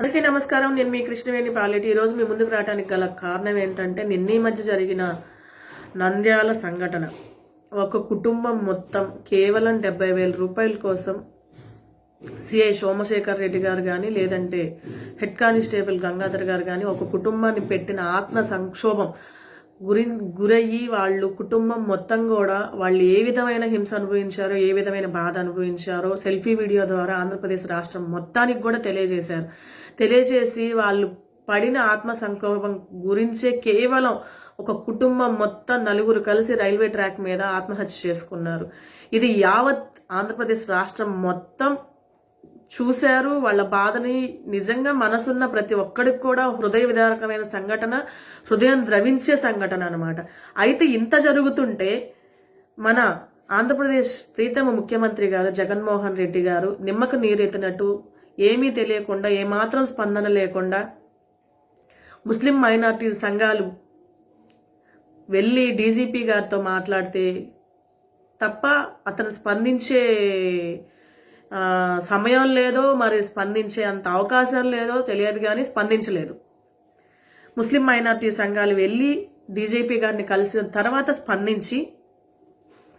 అందరికీ నమస్కారం. నేను మీ కృష్ణవేణి పాలెటి ఈరోజు మీ ముందుకు రావడానికి గల కారణం ఏంటంటే నిన్న ఈ మధ్య జరిగిన నంద్యాల సంఘటన. ఒక కుటుంబం మొత్తం కేవలం డెబ్బై వేల రూపాయల కోసం సిఐ సోమశేఖర్ రెడ్డి గారు కానీ లేదంటే హెడ్ కానిస్టేబుల్ గంగాధర్ గారు కానీ ఒక కుటుంబాన్ని పెట్టిన ఆత్మ సంక్షోభం గురి గురయ్యి వాళ్ళు కుటుంబం మొత్తం కూడా వాళ్ళు ఏ విధమైన హింస అనుభవించారో ఏ విధమైన బాధ అనుభవించారో సెల్ఫీ వీడియో ద్వారా ఆంధ్రప్రదేశ్ రాష్ట్రం మొత్తానికి కూడా తెలియజేశారు. తెలియజేసి వాళ్ళు పడిన ఆత్మ సంక్షోభం గురించే కేవలం ఒక కుటుంబం మొత్తం నలుగురు కలిసి రైల్వే ట్రాక్ మీద ఆత్మహత్య చేసుకున్నారు. ఇది యావత్ ఆంధ్రప్రదేశ్ రాష్ట్రం మొత్తం చూశారు. వాళ్ళ బాధని నిజంగా మనసున్న ప్రతి ఒక్కడికి కూడా హృదయ విదారకమైన సంఘటన హృదయం ద్రవించే సంఘటన అనమాట అయితే ఇంత జరుగుతుంటే మన ఆంధ్రప్రదేశ్ ప్రీతమ ముఖ్యమంత్రి గారు జగన్మోహన్ రెడ్డి గారు నిమ్మకు నీరెత్తినట్టు ఏమీ తెలియకుండా ఏమాత్రం స్పందన లేకుండా ముస్లిం మైనార్టీ సంఘాలు వెళ్ళి డీజీపీ గారితో మాట్లాడితే తప్ప అతను స్పందించే సమయం లేదో మరి స్పందించే అంత అవకాశం లేదో తెలియదు కానీ స్పందించలేదు. ముస్లిం మైనార్టీ సంఘాలు వెళ్ళి డీజీపీ గారిని కలిసిన తర్వాత స్పందించి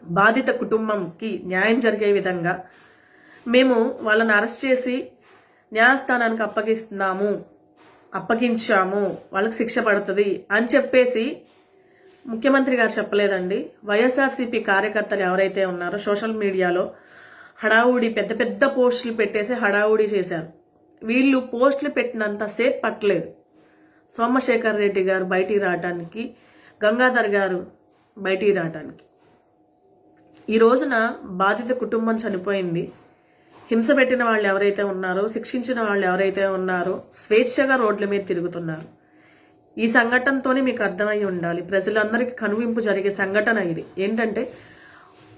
బాధిత కుటుంబంకి న్యాయం జరిగే విధంగా మేము వాళ్ళని అరెస్ట్ చేసి న్యాయస్థానానికి అప్పగిస్తున్నాము అప్పగించాము వాళ్ళకి శిక్ష పడుతుంది అని చెప్పేసి ముఖ్యమంత్రి గారు చెప్పలేదండి. వైఎస్ఆర్సీపీ కార్యకర్తలు ఎవరైతే ఉన్నారో సోషల్ మీడియాలో హడావుడి పెద్ద పెద్ద పోస్టులు పెట్టేసి హడావుడి చేశారు. వీళ్ళు పోస్టులు పెట్టినంతసేపు పట్టలేదు. సోమశేఖర్ రెడ్డి గారు బయటికి రావడానికి గంగాధర్ గారు బయటికి రావడానికి ఈ రోజున బాధిత కుటుంబం చనిపోయింది. హింస పెట్టిన వాళ్ళు ఎవరైతే ఉన్నారో శిక్షించిన వాళ్ళు ఎవరైతే ఉన్నారో స్వేచ్ఛగా రోడ్ల మీద తిరుగుతున్నారు. ఈ సంఘటనతోనే మీకు అర్థమై ఉండాలి. ప్రజలందరికీ కనువింపు జరిగే సంఘటన ఇది. ఏంటంటే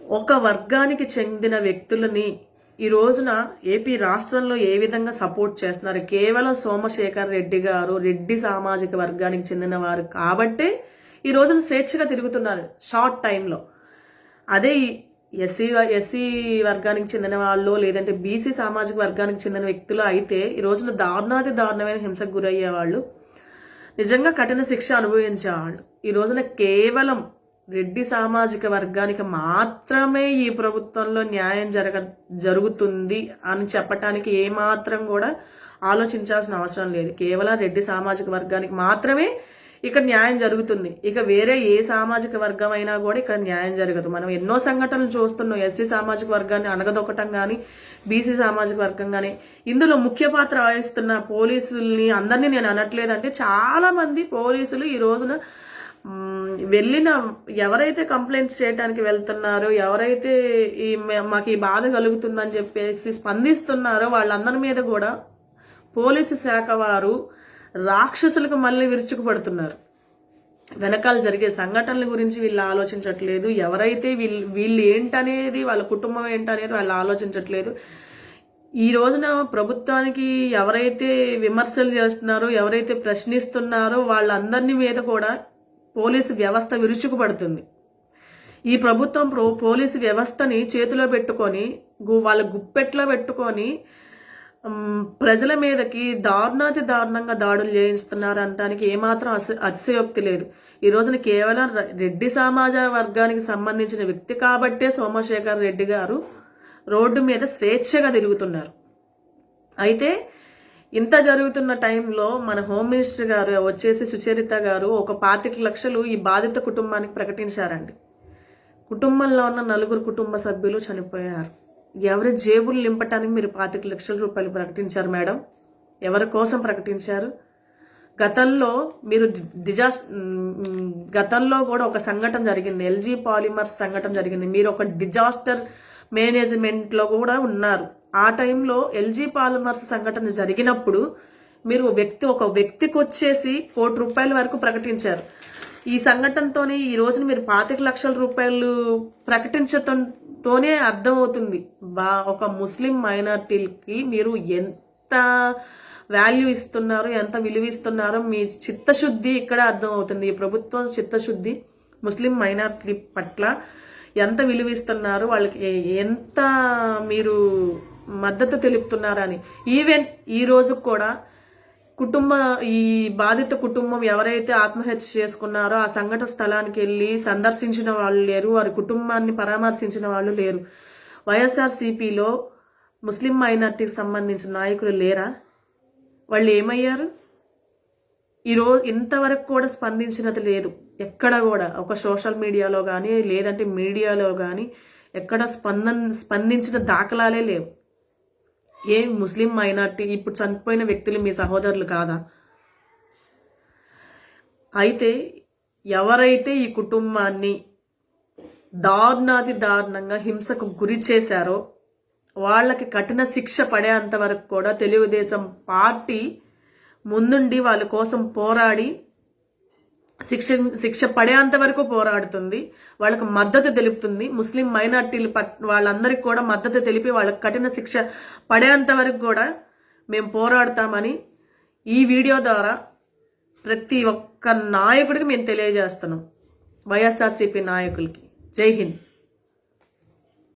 ఒక వర్గానికి చెందిన వ్యక్తులని ఈ రోజున ఏపీ రాష్ట్రంలో ఏ విధంగా సపోర్ట్ చేస్తున్నారు? కేవలం సోమశేఖర్ రెడ్డి గారు రెడ్డి సామాజిక వర్గానికి చెందిన వారు కాబట్టే ఈ రోజున స్వేచ్ఛగా తిరుగుతున్నారు షార్ట్ టైంలో అదే ఎస్సీ ఎస్సీ వర్గానికి చెందిన వాళ్ళు లేదంటే బీసీ సామాజిక వర్గానికి చెందిన వ్యక్తులు అయితే ఈ రోజున దారుణాది దారుణమైన హింసకు గురయ్యే వాళ్ళు నిజంగా కఠిన శిక్ష అనుభవించేవాళ్ళు. ఈ రోజున కేవలం రెడ్డి సామాజిక వర్గానికి మాత్రమే ఈ ప్రభుత్వంలో న్యాయం జరగ జరుగుతుంది అని చెప్పటానికి ఏమాత్రం కూడా ఆలోచించాల్సిన అవసరం లేదు. కేవలం రెడ్డి సామాజిక వర్గానికి మాత్రమే ఇక్కడ న్యాయం జరుగుతుంది. ఇక వేరే ఏ సామాజిక వర్గం అయినా కూడా ఇక్కడ న్యాయం జరగదు. మనం ఎన్నో సంఘటనలు చూస్తున్నాం. ఎస్సీ సామాజిక వర్గాన్ని అణగదొక్కటం కానీ బీసీ సామాజిక వర్గం కానీ ఇందులో ముఖ్య పాత్ర వహిస్తున్న పోలీసుల్ని అందరినీ నేను అనట్లేదంటే చాలామంది పోలీసులు ఈ రోజున వెళ్ళిన ఎవరైతే కంప్లైంట్స్ చేయడానికి వెళ్తున్నారో ఎవరైతే ఈ మాకు ఈ బాధ కలుగుతుందని చెప్పేసి స్పందిస్తున్నారో వాళ్ళందరి మీద కూడా పోలీసు శాఖ వారు రాక్షసులకు మళ్ళీ విరుచుకుపడుతున్నారు. వెనకాల జరిగే సంఘటనల గురించి వీళ్ళు ఆలోచించట్లేదు. ఎవరైతే వీళ్ళు వీళ్ళు ఏంటనేది వాళ్ళ కుటుంబం ఏంటనేది వాళ్ళు ఆలోచించట్లేదు. ఈ రోజున ప్రభుత్వానికి ఎవరైతే విమర్శలు చేస్తున్నారో ఎవరైతే ప్రశ్నిస్తున్నారో వాళ్ళందరినీ మీద కూడా పోలీసు వ్యవస్థ విరుచుకుపడుతుంది. ఈ ప్రభుత్వం ప్రో పోలీసు వ్యవస్థని చేతిలో పెట్టుకొని గు వాళ్ళ గుప్పెట్లో పెట్టుకొని ప్రజల మీదకి దారుణాతి దారుణంగా దాడులు చేయిస్తున్నారు అనడానికి ఏమాత్రం అస అతిశయోక్తి లేదు. ఈ రోజున కేవలం రెడ్డి సమాజ వర్గానికి సంబంధించిన వ్యక్తి కాబట్టే సోమశేఖర్ రెడ్డి గారు రోడ్డు మీద స్వేచ్ఛగా తిరుగుతున్నారు. అయితే ఇంత జరుగుతున్న టైంలో మన హోమ్ మినిస్టర్ గారు వచ్చేసి సుచరిత గారు ఒక పాతిక లక్షలు ఈ బాధిత కుటుంబానికి ప్రకటించారండి. కుటుంబంలో ఉన్న నలుగురు కుటుంబ సభ్యులు చనిపోయారు. ఎవరి జేబులు నింపటానికి మీరు పాతిక లక్షల రూపాయలు ప్రకటించారు మేడం? ఎవరి కోసం ప్రకటించారు? గతంలో మీరు డిజాస్ గతంలో కూడా ఒక సంఘటన జరిగింది. ఎల్జీ పాలిమర్స్ సంఘటన జరిగింది. మీరు ఒక డిజాస్టర్ మేనేజ్మెంట్లో కూడా ఉన్నారు. ఆ టైంలో ఎల్జీ పాలిమర్స్ సంఘటన జరిగినప్పుడు మీరు వ్యక్తి ఒక వ్యక్తికి వచ్చేసి కోటి రూపాయల వరకు ప్రకటించారు. ఈ సంఘటనతోనే ఈ రోజున మీరు పాతిక లక్షల రూపాయలు ప్రకటించటంతోనే అర్థమవుతుంది. బా ఒక ముస్లిం మైనార్టీలకి మీరు ఎంత వాల్యూ ఇస్తున్నారు ఎంత విలువ ఇస్తున్నారో మీ చిత్తశుద్ధి ఇక్కడ అర్థమవుతుంది. ఈ ప్రభుత్వం చిత్తశుద్ధి ముస్లిం మైనార్టీ పట్ల ఎంత విలువిస్తున్నారు వాళ్ళకి ఎంత మీరు మద్దతు తెలుపుతున్నారని. ఈవెన్ ఈ రోజు కూడా కుటుంబ ఈ బాధిత కుటుంబం ఎవరైతే ఆత్మహత్య చేసుకున్నారో ఆ సంఘటన స్థలానికి వెళ్ళి సందర్శించిన వాళ్ళు లేరు వారి కుటుంబాన్ని పరామర్శించిన వాళ్ళు లేరు. వైఎస్ఆర్సీపీలో ముస్లిం మైనార్టీకి సంబంధించిన నాయకులు లేరా? వాళ్ళు ఏమయ్యారు? ఈరోజు ఇంతవరకు కూడా స్పందించినది లేదు. ఎక్కడ కూడా ఒక సోషల్ మీడియాలో కానీ లేదంటే మీడియాలో కానీ ఎక్కడ స్పందన స్పందించిన దాఖలాలే లేవు. ఏ ముస్లిం మైనార్టీ ఇప్పుడు చనిపోయిన వ్యక్తులు మీ సహోదరులు కాదా? అయితే ఎవరైతే ఈ కుటుంబాన్ని దారుణాతి దారుణంగా హింసకు గురి చేశారో వాళ్ళకి కఠిన శిక్ష పడేంత వరకు కూడా తెలుగుదేశం పార్టీ ముందుండి వాళ్ళ కోసం పోరాడి శిక్ష శిక్ష పడేంత వరకు పోరాడుతుంది. వాళ్ళకు మద్దతు తెలుపుతుంది. ముస్లిం మైనార్టీలు వాళ్ళందరికీ కూడా మద్దతు తెలిపి వాళ్ళకి కఠిన శిక్ష పడేంత వరకు కూడా మేము పోరాడతామని ఈ వీడియో ద్వారా ప్రతి ఒక్క నాయకుడికి మేము తెలియజేస్తున్నాం. వైఎస్ఆర్సీపీ నాయకులకి. జై హింద్.